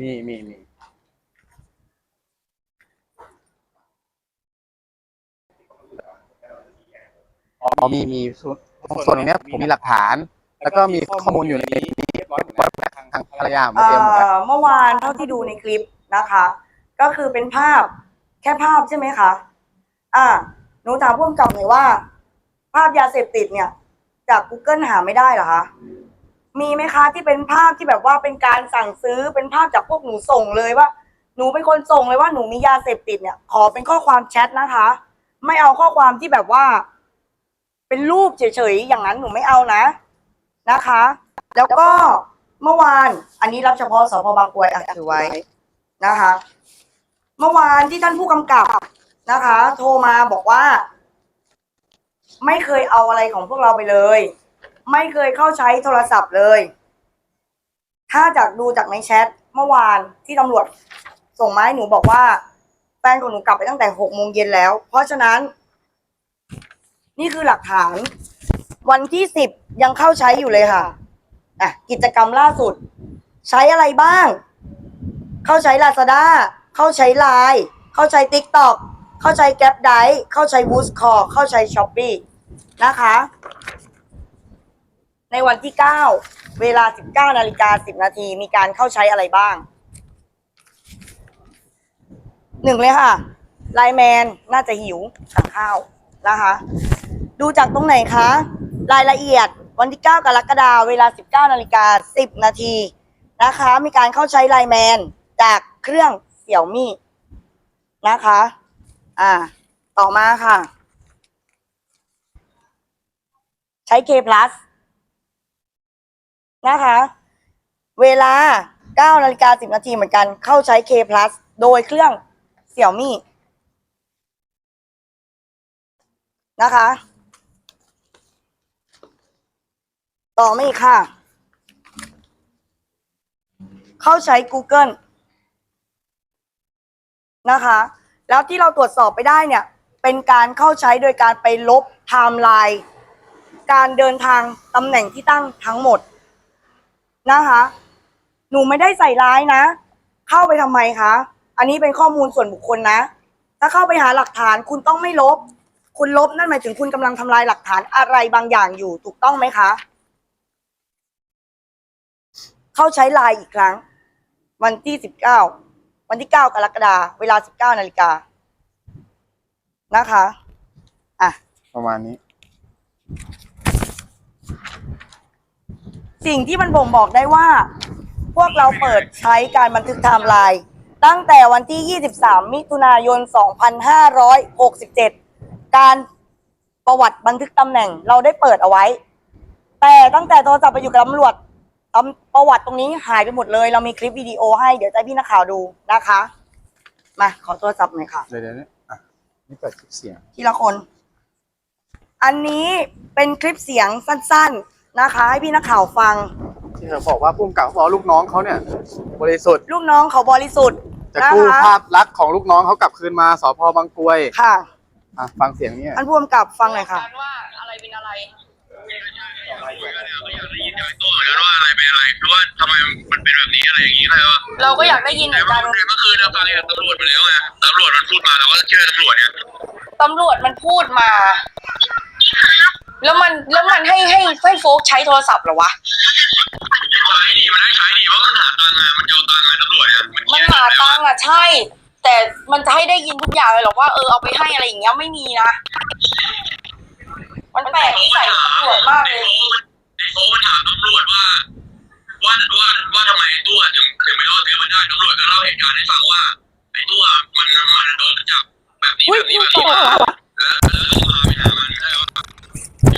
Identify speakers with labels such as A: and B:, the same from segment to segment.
A: มีมีมีอ๋อมีมีส่วนส่วนตรงเนี้ยผมมีหลักฐาน แล้วก็มีข้อมูลอยู่ในนี้เรียบร้อยหมดแล้วทางทางภรรยาผม
B: เอ่
A: เตรียมหมดแล้ว
B: อเมื่อวานเท่าที่ดูในคลิปนะคะ ก็คือเป็นภาพแค่ภาพใช่ไหมคะอ่าหนูถามพ่วงกับหน่อยว่า ภาพยาเสพติดเนี่ย จาก Google หาไม่ได้เหรอคะ มีไหมคะที่เป็นภาพที่แบบว่าเป็นการสั่งซื้อเป็นภาพจากพวกหนูส่งเลยว่า หนูเป็นคนส่งเลยว่าหนูมียาเสพติดเนี่ย ขอเป็นข้อความแชทนะคะ ไม่เอาข้อความที่แบบว่า เป็นรูปเฉยๆอย่างนั้นหนูไม่เอานะนะคะ แล้วก็เมื่อวาน อันนี้รับเฉพาะสพบางกรวยอะถือไว้นะคะ เมื่อวานที่ท่านผู้กำกับนะคะ โทรมาบอกว่า ไม่เคยเอาอะไรของพวกเราไปเลย ไม่เคยเข้าใช้โทรศัพท์เลย ถ้าจากดูจากในแชทเมื่อวานที่ตำรวจส่งมาให้หนูบอกว่าแฟนของหนูกลับไปตั้งแต่หกโมงเย็นแล้ว เพราะฉะนั้น นี่คือหลักฐาน วันที่สิบยังเข้าใช้อยู่เลยค่ะอะกิจกรรมล่าสุด ใช้อะไรบ้าง เข้าใช้ Lazada เข้าใช้ Line เข้าใช้ TikTok เข้าใช้ g a p d i เข้าใช้ w o o s c o r เข้าใช้ Shopee นะคะ ในวันที่ 9 เวลา 19นาฬิกา10 นาทีมีการเข้าใช้อะไรบ้างหนึ่งเลยค่ะไลแมนน่าจะหิวสั่งข้าวนะคะ ดูจากตรงไหนคะ รายละเอียดวันที่ 9 กรกฎาคมเวลา 19นาฬิกา10 นาทีนะคะ มีการเข้าใช้ไลแมนจากเครื่องเสี่ยวมี่นะคะ อ่า ต่อมาค่ะ ใช้ K plus นะคะ เวลา 9 นาฬิกา 10 นาทีเหมือนกัน เข้าใช้ K plus โดยเครื่องเสี่ยวมี่นะคะ ต่อมาอีกค่ะ เข้าใช้ Google นะคะ แล้วที่เราตรวจสอบไปได้เนี่ย เป็นการเข้าใช้โดยการไปลบไทม์ไลน์การเดินทางตำแหน่งที่ตั้งทั้งหมด นะคะ หนูไม่ได้ใส่ร้ายนะ เข้าไปทำไมคะ อันนี้เป็นข้อมูลส่วนบุคคลนะ ถ้าเข้าไปหาหลักฐานคุณต้องไม่ลบ คุณลบนั่นหมายถึงคุณกำลังทำลายหลักฐานอะไรบางอย่างอยู่ถูกต้องไหมคะ เข้าใช้ไลน์อีกครั้ง วันที่สิบเก้าวันที่เก้ากรกฎาคมเวลาสิบเก้านาฬิกานะคะ อะ
A: ประมาณนี้
B: สิ่งที่มันบ่งบอกได้ว่า พวกเราเปิดใช้การบันทึกไทม์ไลน์ตั้งแต่วันที่ 23 มิถุนายน 2567 การประวัติบันทึกตำแหน่งเราได้เปิดเอาไว้ แต่ตั้งแต่โทรศัพท์ไปอยู่กับตำรวจตำประวัติตรงนี้หายไปหมดเลย เรามีคลิปวิดีโอให้เดี๋ยวจะให้พี่นักข่าวดูนะคะ มาขอโทรศัพท์หน่อยค่ะ
A: เดี๋ยวเดี๋ยวนี้อะนี่เปิดคลิปเสียง
B: ทีละคน อันนี้เป็นคลิปเสียงสั้น ๆ นะคะ ให้พี่นักข่าวฟัง
A: ที่เขาบอกว่าพุ่มกับเขาบอกว่าลูกน้องเขาเนี่ยบริสุทธิ์
B: ลูกน้องเขาบริสุทธิ์
A: จะ
B: นะ
A: กู้
B: คะ
A: ภาพลักษณ์ของลูกน้องเขากลับคืนมาสพบางกรวย
B: ค่ะ
A: อะฟังเสียงเนี่ย
B: ท่านผู้กำกับฟังหน่อยค่ะ
C: ว่าอะไรเป็นอะไร
D: คุยกันเนี่ยก็อยากได้ยินจากตัวเหมือนกันว่าอะไรเป็นอะไรหรือว่าทำไมมันเป็นแบบนี้อะไรอย่างนี้ใช่ปะ
C: เราก็อยากได้ยินเหมื
D: แต่
C: อน
D: ว่า
C: กัน
D: เมื่อคืนเราฟังจากตำรวจไปแล้วไงตำรวจมันพูดมาเราก็เชื่อตำรวจเนี่ย
C: ตำรวจมันพูดมา แล้วมันแล้วมันให้ให้ให้โฟกใช้โทรศัพท์เหรอวะ
D: ใช้ดีมันได้ใช้ดีเพราะมันหาตังค์อะมันจะเอาตังค์ไงตำรวจเนี่ย
C: มันหาตังค์อะใช่ แต่มันจะให้ได้ยินทุกอย่างเลยเหรอว่าเออเอาไปให้อะไรอย่างเงี้ยไม่มีนะ มันแปลกนิสัยตำรวจมากเลย
D: ไอ้โฟมันถามตำรวจว่าว่าว่าว่าทำไมไอ้ตัวถึงถึงไม่รอดซื้อมันได้ตำรวจก็เล่าเหตุการณ์ให้ฟังว่าไอ้ตัวมันมันโดนจับแบบนี้แบบนี้แบบนี้มาแล้วแล้วพาไปหามันใช่ปะ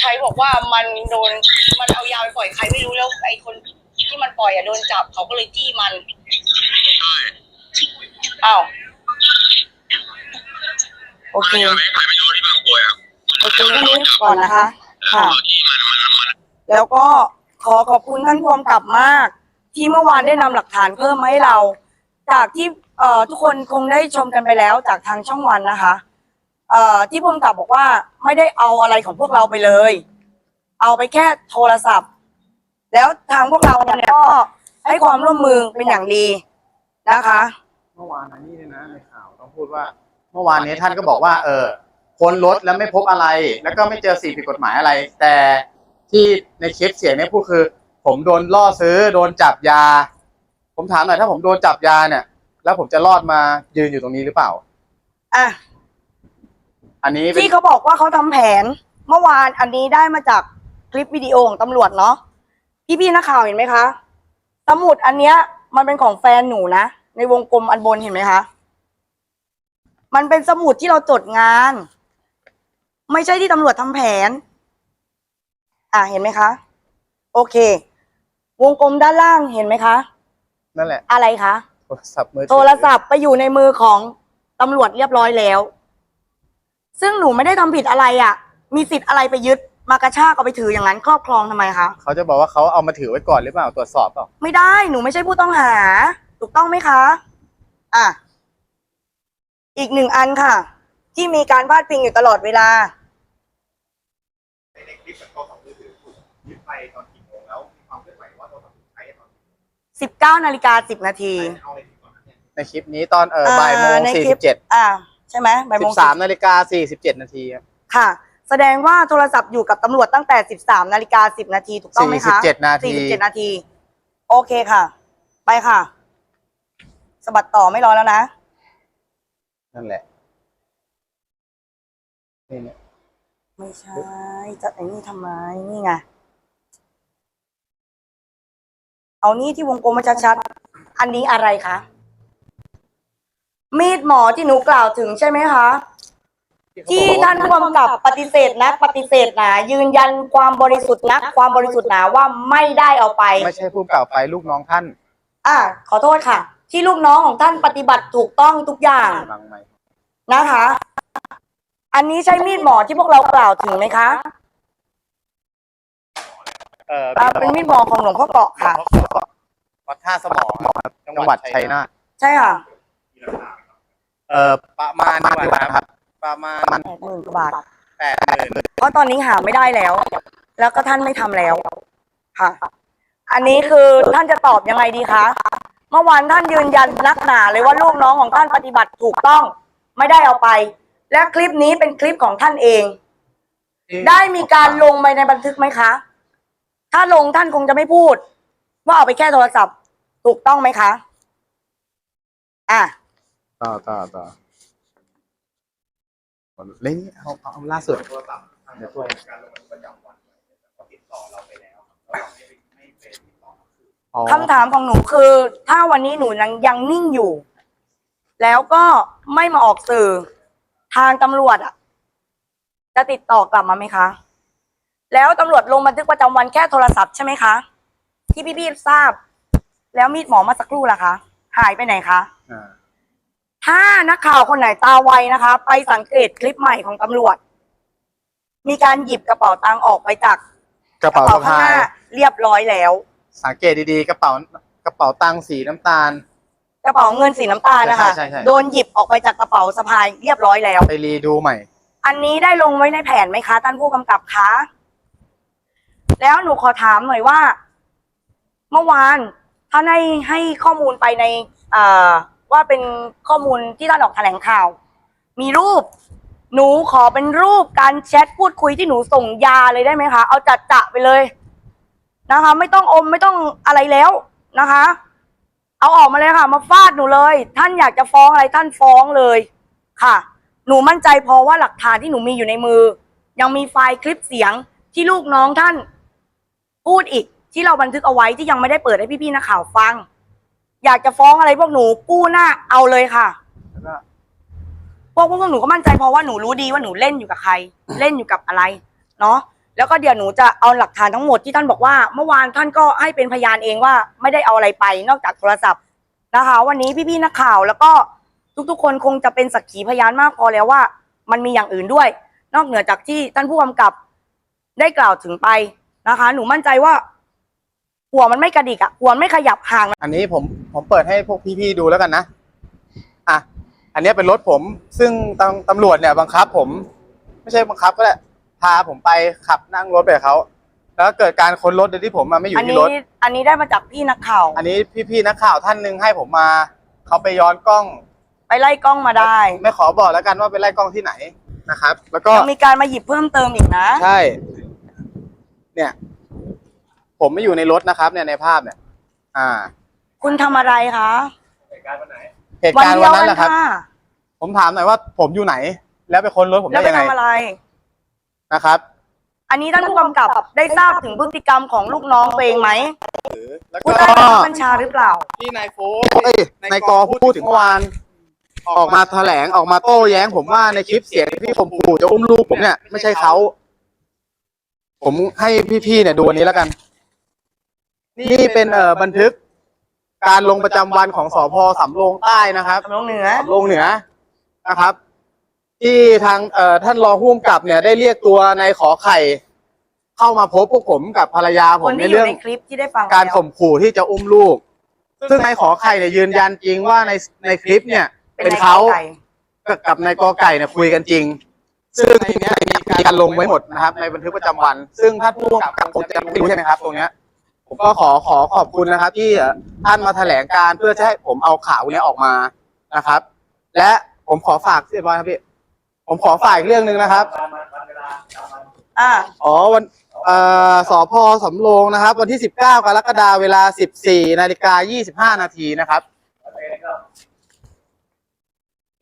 C: ใครบอกว่ามันโดนมันเอายาไปปล่อยใครไม่รู้แล้วไอ้คนที่มันปล่อยอะโดนจับเขาก็เลยจี้มัน
D: ใช่
C: อ้าว
B: โอเค
D: ใครไม่ใครไม่รู้ที่บางกรวยอะ
B: โอเคแค่นี้ก่อนนะคะค่ะ
D: เอาที่มันมันมัน
B: แล้วก็ขอขอบคุณท่านผู้กำกับมาก ที่เมื่อวานได้นำหลักฐานเพิ่มมาให้เรา จากที่เอ่อทุกคนคงได้ชมกันไปแล้วจากทางช่องวันนะคะ เอ่อที่ผู้กำกับบอกว่าไม่ได้เอาอะไรของพวกเราไปเลย เอาไปแค่โทรศัพท์ แล้วทางพวกเราเนี่ยก็ให้ความร่วมมือเป็นอย่างดีนะคะ
A: เมื่อวานอันนี้เนี่ยนะในข่าวต้องพูดว่า เมื่อวานนี้ท่านก็บอกว่า เออค้นรถแล้วไม่พบอะไร แล้วก็ไม่เจอสิ่งผิดกฎหมายอะไร แต่ที่ในคลิปเสียงเนี่ยพูดคือ ผมโดนล่อซื้อโดนจับยา ผมถามหน่อยถ้าผมโดนจับยาเนี่ย แล้วผมจะรอดมายืนอยู่ตรงนี้หรือเปล่า
B: อะ
A: อันนี้เป็น
B: ที่เขาบอกว่าเขาทำแผน เมื่อวานอันนี้ได้มาจากคลิปวิดีโอของตำรวจเนาะพี่ๆนักข่าวเห็นไหมคะสมุดอันเนี้ย มันเป็นของแฟนหนูนะในวงกลมอันบนเห็นไหมคะมันเป็นสมุดที่เราจดงาน ไม่ใช่ที่ตำรวจทำแผน อะเห็นไหมคะ โอเค วงกลมด้านล่างเห็นไหมคะ
A: นั่นแหละ
B: อะไรคะ
A: โทรศัพท์มือถือ
B: โทรศัพท์ไปอยู่ในมือของตำรวจเรียบร้อยแล้ว ซึ่งหนูไม่ได้ทำผิดอะไรอะ่ะ มีสิทธิ์อะไรไปยึดมากระชากเอาไปถืออย่างนั้นครอบครองทำไมคะ
A: เขาจะบอกว่าเขาเอามาถือไว้ก่อนหรือเปล่าตรวจสอบเปล่า
B: ไม่ได้หนูไม่ใช่ผู้ต้องหา ถูกต้องไหมคะ อะ อีกหนึ่งอันค่ะ ที่มีการพาดพิงอยู่ตลอดเวลา
E: ในคลิปกับโทรศัพท์มือถือถูกยึดไปตอนกี่โมงแล้วมีความเคลื่อนไหวว่าโทรศัพท์ถูกใช้ตอนกี่โมง
B: 19นาฬิกา10นาที
E: เอาในคลิปก่อนนะเนี่ย
A: ในคลิปนี้ตอนเออบ่ายโมง
B: ใน
A: สี่
B: คลิ
A: สิ
B: ป
A: บเจ็ด
B: อ่า ใช่ไหมบ่ายโม
A: สิ
B: ง
A: บสามนาฬิกาสี่สิบเจ็ดนาทีครับ
B: ค่ะ แสดงว่าโทรศัพท์อยู่กับตำรวจตั้งแต่ 13นาฬิกา10นาทีถูกต้องไหม
A: สี่สิบ
B: คะ
A: เจ็ดนาที
B: 47นาที โอเคค่ะ ไปค่ะสะบัดต่อไม่รอแล้วนะ
A: นั่นแหละนี่เนี่ย
B: ไม่ใช่จะไอ้นี่ทำไมนี่ไงเอานี่ที่วงกลมมาชัดๆอันนี้อะไรคะ มีดหมอที่หนูกล่าวถึงใช่ไหมคะ ที่ท่านผู้กำกับปฏิเสธนะ ปฏิเสธหนายืนยันความบริสุทธิ์นะความบริสุทธิ์หนาว่าไม่ได้เอาไป
A: ไม่ใช่ผู้กล่าวไปลูกน้องท่าน
B: อ่าขอโทษค่ะ ที่ลูกน้องของท่านปฏิบัติถูกต้องทุกอย่าง
A: ฟังไหม
B: นะคะ อันนี้ใช่มีดหมอที่พวกเรากล่าวถึงไหมคะ
A: เออ
B: อ่าเป็นมีดหมอของหลวงพ่อเกาะค่ะ
A: วัดท่าสมอครับจังหวัดชัยนาท
B: ใช่ค่ะ
A: เออประมาณดีกว่าครับ ประมาณ
B: แปดหมื่นกว่าบาท
A: แปดหมื่น
B: เพราะตอนนี้หาไม่ได้แล้ว แล้วก็ท่านไม่ทำแล้วค่ะ อันนี้คือท่านจะตอบยังไงดีคะเมื่อวานท่านยืนยันนักหนาเลยว่าลูกน้องของท่านปฏิบัติถูกต้อง ไม่ได้เอาไป และคลิปนี้เป็นคลิปของท่านเอง ได้มีการลงไปในบันทึกไหมคะ ถ้าลงท่านคงจะไม่พูด ว่าเอาไปแค่โทรศัพท์ ถูกต้องไหมคะ อะ
A: ต่อต่อต่อเล่นเอาเอาเอาล่าสุด
E: โทรศัพท์ทาง
A: เดี๋ยวช่วย
E: การลงบันทึกประจำวันไว้แต่ก็ติดต่อเราไปแล้วครับแล้วเราไม่ไม่เป็นติดต่อมาคือ
A: อ๋อ
B: คำถามของหนูคือ ถ้าวันนี้หนูยังยังนิ่งอยู่ แล้วก็ไม่มาออกสื่อ ทางตำรวจอะ จะติดต่อกลับมาไหมคะ แล้วตำรวจลงบันทึกประจำวันแค่โทรศัพท์ใช่ไหมคะ ที่พี่ๆทราบ แล้วมีดหมอมาสักครู่ล่ะคะ หายไปไหนคะ
A: อ่า
B: ถ้านักข่าวคนไหนตาไวนะคะ ไปสังเกตคลิปใหม่ของตำรวจ มีการหยิบกระเป๋าตังค์ออกไปจาก
A: กระเป๋าสะ
B: ข้าง
A: พา
B: ห
A: ย
B: น้าเรียบร้อยแล้ว
A: สังเกตดีๆ กระเป๋ากระเป๋าตังค์สีน้ำตาล
B: กระเป๋าเงินสีน้ำตาลนะคะ
A: ใช่ใช่ใช่
B: โดนหยิบออกไปจากกระเป๋าสะพายเรียบร้อยแล้ว
A: ไปรีดูใหม่
B: อันนี้ได้ลงไว้ในแผนไหมคะท่านผู้กำกับคะแล้วหนูขอถามหน่อยว่า เมื่อวานท่านให้ให้ข้อมูลไปในเอ่อ ว่าเป็นข้อมูลที่ท่านออกแถลงข่าว มีรูป หนูขอเป็นรูปการแชทพูดคุยที่หนูส่งยาเลยได้ไหมคะ เอาจัดจะไปเลยนะคะ ไม่ต้องอมไม่ต้องอะไรแล้วนะคะ เอาออกมาเลยค่ะ มาฟาดหนูเลย ท่านอยากจะฟ้องอะไรท่านฟ้องเลยค่ะ หนูมั่นใจพอว่าหลักฐานที่หนูมีอยู่ในมือ ยังมีไฟล์คลิปเสียงที่ลูกน้องท่าน พูดอีกที่เราบันทึกเอาไว้ที่ยังไม่ได้เปิดให้พี่ๆนักข่าวฟัง อยากจะฟ้องอะไรพวกหนูกู้หน้าเอาเลยค่ะ
A: แล้วก็
B: พวกพวกหนูก็มั่นใจเพราะว่าหนูรู้ดีว่าหนูเล่นอยู่กับใคร เล่นอยู่กับอะไร เนาะแล้วก็เดี๋ยวหนูจะเอาหลักฐานทั้งหมดที่ท่านบอกว่า เมื่อวานท่านก็ให้เป็นพยานเองว่าไม่ได้เอาอะไรไปนอกจากโทรศัพท์นะคะ วันนี้พี่ๆนักข่าวแล้วก็ทุกๆ คนคงจะเป็นสักขีพยานมากพอแล้วว่า มันมีอย่างอื่นด้วย นอกเหนือจากที่ท่านผู้กำกับ ได้กล่าวถึงไปนะคะ หนูมั่นใจว่า หัวมันไม่กระดิกอะหัวมันไม่ขยับห่าง
A: อันนี้ผม ผมเปิดให้พวกพี่ๆดูแล้วกันนะ อะ อันนี้เป็นรถผม ซึ่งตำตำรวจเนี่ยบังคับ ผม ไม่ใช่บังคับก็ได้พาผมไปขับนั่งรถไปกับเขาแล้วเกิดการค้นรถโดยที่ผมมาไม่อยู่
B: อัน
A: ที่
B: นี้
A: รถ
B: อันนี้ได้มาจากพี่นักข่าว
A: อันนี้พี่ๆนักข่าวท่านหนึ่งให้ผมมา เขาไปย้อนกล้อง
B: ไปไล่กล้องมาได้
A: ไม่ขอบอกแล้วกันว่าไปไล่กล้องที่ไหนนะครับ แล้วก็
B: ยังมีการมาหยิบเพิ่มเติมอีกนะ
A: ใช่ เนี่ย ผมไม่อยู่ในรถนะครับ เนี่ยในภาพเนี่ย อ่า
B: คุณทำอะไรคะ
A: เหตุการณ์วันนั้นแหละครับ
B: ค่ะ
A: ผมถามหน่อยว่าผมอยู่ไหน แล้วไปค้นรถผม
B: แล้ว
A: ได้
B: ไป
A: ยังไง
B: ทำอะไร
A: นะครับ
B: อันนี้ท่านผู้กำกับได้ทราบถึงพฤติกรรมของลูกน้องตัวเองไหม
A: แล้ว
B: พู
A: ก็
B: ดได้กับบัญชาหรือเปล่า
A: ที่นายโฟเอ้ยนายกอพูดถึงเมื่อวาน ออกมาแถลงออกมาโต้แย้ง ผมว่าในคลิปเสียงที่ผมขู่จะอุ้มลูกผมเนี่ยไม่ใช่เขาผมให้พี่ๆเนี่ยดูอันนี้แล้วกัน นี่เป็นเอ่อบันทึก การลงประจำวันของสพสำโรงใต้นะครับ
B: สำโรงเหนือ
A: สำโรงเหนือนะครับ ที่ทางเอ่อท่านรองผู้กำกับเนี่ยได้เรียกตัวนายขอไข่ เข้ามาพบพวกผมกับภรรยาผ
B: ค
A: ม
B: น
A: ใน
B: ที่อยู่
A: เรื่อง
B: ในคลิปที่ได้ฟัง
A: การ
B: แล้ว
A: ข่มขู่ที่จะอุ้มลูก ซึ่งนายขอไข่เนี่ยยืนยันจริงว่าในในคลิปเนี่ย เป็นเขา
B: ไก่
A: กับกับนายกอไก่เนี่ยคุยกันจริง ซึ่งในเนี้ยมีการลงไว้หมดนะครับ ในบันทึกประจำวัน ซึ่งท่านผู้กำกับคงจะรู้ใช่ไหมครับ ตรงเนี้ย ผมก็ขอขอขอบคุณนะครับ ที่ท่านมาแถลงการเพื่อจะให้ผมเอาข่าวเนี้ยออกมานะครับ และผมขอฝากเรียบร้อยครับพี่ผมขอฝากอีกเรื่องหนึ่งนะครับ
B: อ่า
A: อ๋อวันเอ่อสพสำโรงนะครับ วันที่ 19 กรกฎาคมเวลา 14นาฬิกา25 นาทีนะครับ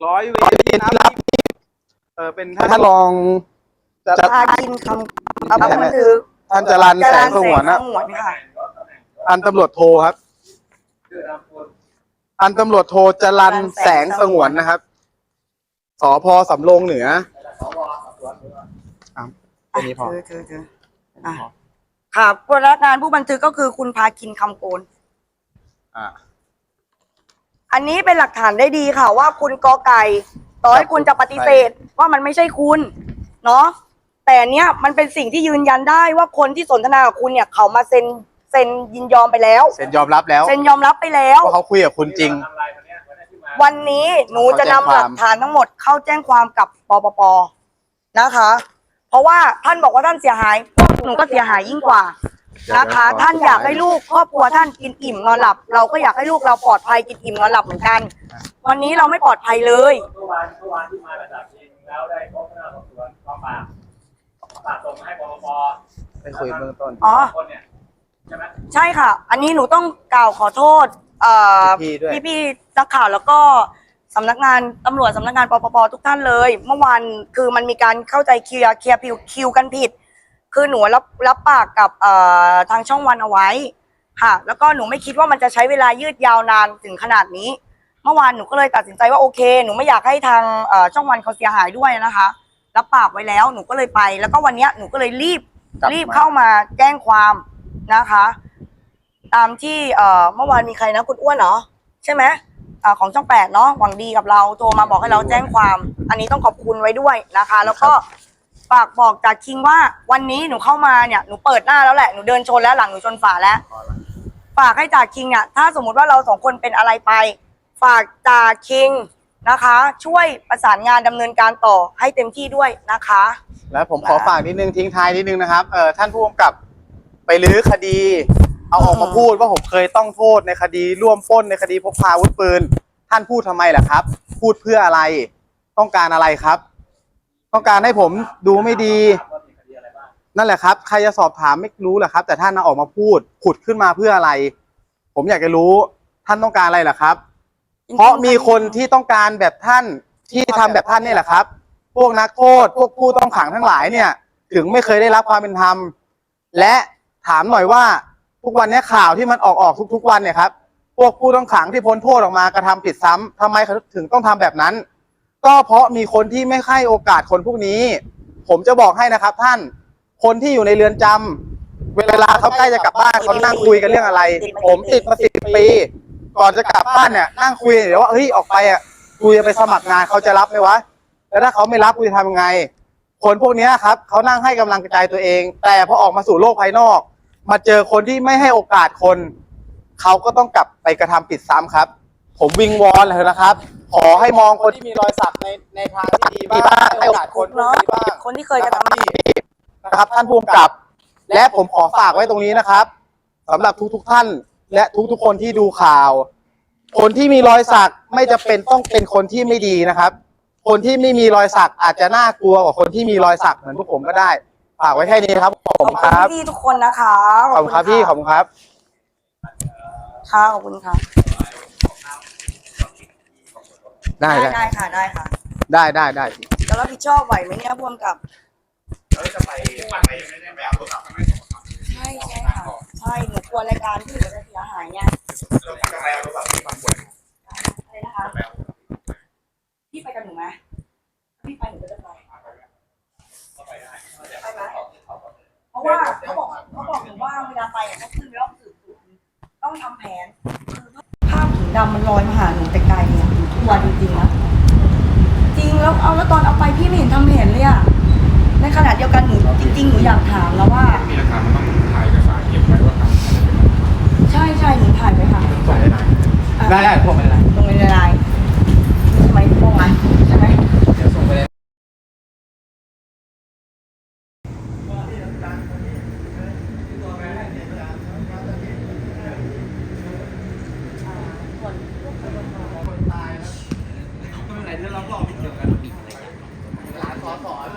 A: ร้อยเวรที่รับเออเป็นท่านรองจะ
B: พากินคำเอาบันทึก
A: ท่านจรันแสงสงวนนะ
B: จรัญแสงสงวนค่ะ
A: พันตำรวจโทครับพันตำรวจโทจรันแสงสงวนนะครับสพสำโรงเหนืออะแค่นี้พอ
B: เธอเธอเธออะค่ะพนักงานผู้บันทึกก็คือคุณพาคินคำโกน
A: อ่า
B: อันนี้เป็นหลักฐานได้ดีค่ะ ว่าคุณกอไก่ ต่อให้คุณจะปฏิเสธว่ามันไม่ใช่คุณ เนาะ แต่อันเนี้ยมันเป็นสิ่งที่ยืนยันได้ว่าคนที่สนทนากับคุณเนี่ยเขามาเซ็นเซ็นยินยอมไปแล้ว
A: เซ็นยอมรับแล้ว
B: เซ็นยอมรับไปแล้ว
A: ว่าเขาคุยกับคุณจริง
B: วันนี้หนูจะนำหลักฐานทั้งหมดเข้าแจ้งความกับปปปนะคะ เพราะว่าท่านบอกว่าท่านเสียหายพวกหนูก็เสียหายยิ่งกว่านะคะ ท่านอยากให้ลูกครอบครัวท่านกินอิ่มนอนหลับ เราก็อยากให้ลูกเราปลอดภัยกินอิ่มนอนหลับเหมือนกัน วันนี้เราไม่ปลอดภัยเลย
F: เมื่อวานเมื่อวานที่มาจากจีนแล้วได้พบพนักงานสอบสวนกองปราบ ฝากส่งมาให้ปปป
A: ไปคุยเบื้องต้น
B: อ๋อ
F: คนเนี่ยใช่ไหม
B: ใช่ค่ะ อันนี้หนูต้องกล่าวขอโทษเอ่อ
A: พี่ด้วย
B: พี่ๆนักข่าวแล้วก็สำนักงานตำรวจสำนักงานปปปทุกท่านเลย เมื่อวานคือมันมีการเข้าใจเคลียร์เคลียร์คิวคิวกันผิด คือหนูรับรับปากกับเอ่อทางช่องวันเอาไว้ค่ะ แล้วก็หนูไม่คิดว่ามันจะใช้เวลายืดยาวนานถึงขนาดนี้ เมื่อวานหนูก็เลยตัดสินใจว่าโอเค หนูไม่อยากให้ทางเอ่อช่องวันเขาเสียหายด้วยนะคะ รับปากไว้แล้วหนูก็เลยไป แล้วก็วันเนี้ยหนูก็เลยรีบ
A: กลับมา
B: รีบเข้ามาแจ้งความนะคะ ตามที่เอ่อเมื่อวานมีใครนะคุณอ้วนเหรอใช่ไหมอ่าของช่องแปดเนาะหวังดีกับเราโทรมาบอกให้เราแจ้งความ อันนี้ต้องขอบคุณไว้ด้วยนะคะ แล้วก็ฝากบอกจากคิงว่าวันนี้หนูเข้ามาเนี่ยหนูเปิดหน้าแล้วแหละหนูเดินชนแล้วหลังหนูชนฝาแล้วฝากให้จากคิงเนี่ยถ้าสมมุติว่าเราสองคนเป็นอะไรไป ฝากจากคิง นะคะ ช่วยประสานงานดำเนินการต่อให้เต็มที่ด้วยนะคะ
A: แล้วผมขอฝากนิดนึงทิ้งท้ายนิดนึงนะครับเออท่านผู้กำกับไปรื้อคดี เอาออกมาพูดว่าผมเคยต้องโทษในคดีร่วมปล้นในคดีพกพาอาวุธปืน ท่านพูดทำไมล่ะครับ พูดเพื่ออะไร ต้องการอะไรครับ ต้องการให้ผมดูไม่ดี นั่นแหละครับ ใครจะสอบถามไม่รู้แหละครับ แต่ท่านเอาออกมาพูด ขุดขึ้นมาเพื่ออะไร ผมอยากจะรู้ท่านต้องการอะไรล่ะครับ เพราะมีคนที่ต้องการแบบท่านที่ทำแบบท่านเนี่ยแหละครับ พวกนักโทษพวกผู้ต้องขังทั้งหลายเนี่ย ถึงไม่เคยได้รับความเป็นธรรม และถามหน่อยว่าทุกวันเนี้ข่าวที่มันออกออกทุก ๆ วันเนี่ยครับ พวกผู้ต้องขังที่พ้นโทษออกมากระทำผิดซ้ำทำไมเขาถึงต้องทำแบบนั้น ก็เพราะมีคนที่ไม่ให้โอกาสคนพวกนี้ ผมจะบอกให้นะครับท่าน คนที่อยู่ในเรือนจำเวลาเขาใกล้จะกลับบ้านเขานั่งคุยกันเรื่องอะไร ผมติดมาสิบปี ก่อนจะกลับบ้านเนี่ยนั่งคุยเดี๋ยวว่าเฮ้ยออกไปอะกูจะไปสมัครงานเขาจะรับไหมวะแล้วถ้าเขาไม่รับกูจะทำยังไง คนพวกเนี้ยครับเขานั่งให้กำลังใจตัวเอง แต่พอออกมาสู่โลกภายนอก มาเจอคนที่ไม่ให้โอกาสคน เขาก็ต้องกลับไปกระทำผิดซ้ำครับ ผมวิงวอนเลยนะครับ ขอให้มองคนที่มีรอยสักในในทางที่ดีบ้างให้โอกาสคนพวกนี้บ้าง
B: คนที่เคยกระทำผิด
A: นะครับท่านผู้กำกับ และผมขอฝากไว้ตรงนี้นะครับสำหรับทุกๆท่าน และทุกๆคนที่ดูข่าว คนที่มีรอยสักไม่จะเป็นต้องเป็นคนที่ไม่ดีนะครับ คนที่ไม่มีรอยสักอาจจะน่ากลัวกว่าคนที่มีรอยสักเหมือนพวกผมก็ได้ฝากไว้แค่นี้ครับขอบ
B: ขอบ
A: คุณ
B: คุ
A: ค
B: ณ
A: รับ
B: พี่ๆทุกคนนะคะ
A: ขอบคุณครับพี่ขอบคุณครับ
B: ค่ะขอบคุณค่ะ
A: ได้ได้
B: ได้ค่ะได้ค่ะ
A: ได้ได้ได้
B: จะรับผิดชอบไหวไหมเนี่ยพ่วงกับ
E: แล้วจะไปไปไม่ได้ไปเอาโทรศัพท์ไม่ส่งครับ
B: ใช่ใช่ค่ะใช่หนูกลัวรายการที่หนูจะเสียหายไง
E: แล้วจะไปเอาโทรศัพท์ที่บางคน
B: อะไรนะคะ
E: ไปเอา
B: พี่ไปกับหนูไหมพี่ไปหนูก็จะไปไปไหมเพราะว่าเขาบอกเขาบอกหนูว่าเวลาไปอะต้องขึ้นไปรอบสืบสวนต้องทำแผนคือภาพถุงดำมันลอยมาหาหนูแต่ไกลเนี่ยหนูกลัวจริงๆนะจริงแล้วเอาแล้วตอนเอาไปพี่ไม่เห็นทำแผนเลยอะในขณะเดียวกันหนูจริงๆหนูอยากถามแล้วว่า
E: มีหลักฐานมันต้องถ่ายเอกสารเก็บไว้ว่าทำ
B: ใช่ใช่หนูถ่ายไว้ค่ะ
E: ส่งได้ไหน
A: ได้ได้พวกอะไร
B: ลงในไลน์ใช่ไหมพวกมันใช่ไหม
A: เดี๋ยวส่งไปเลยแ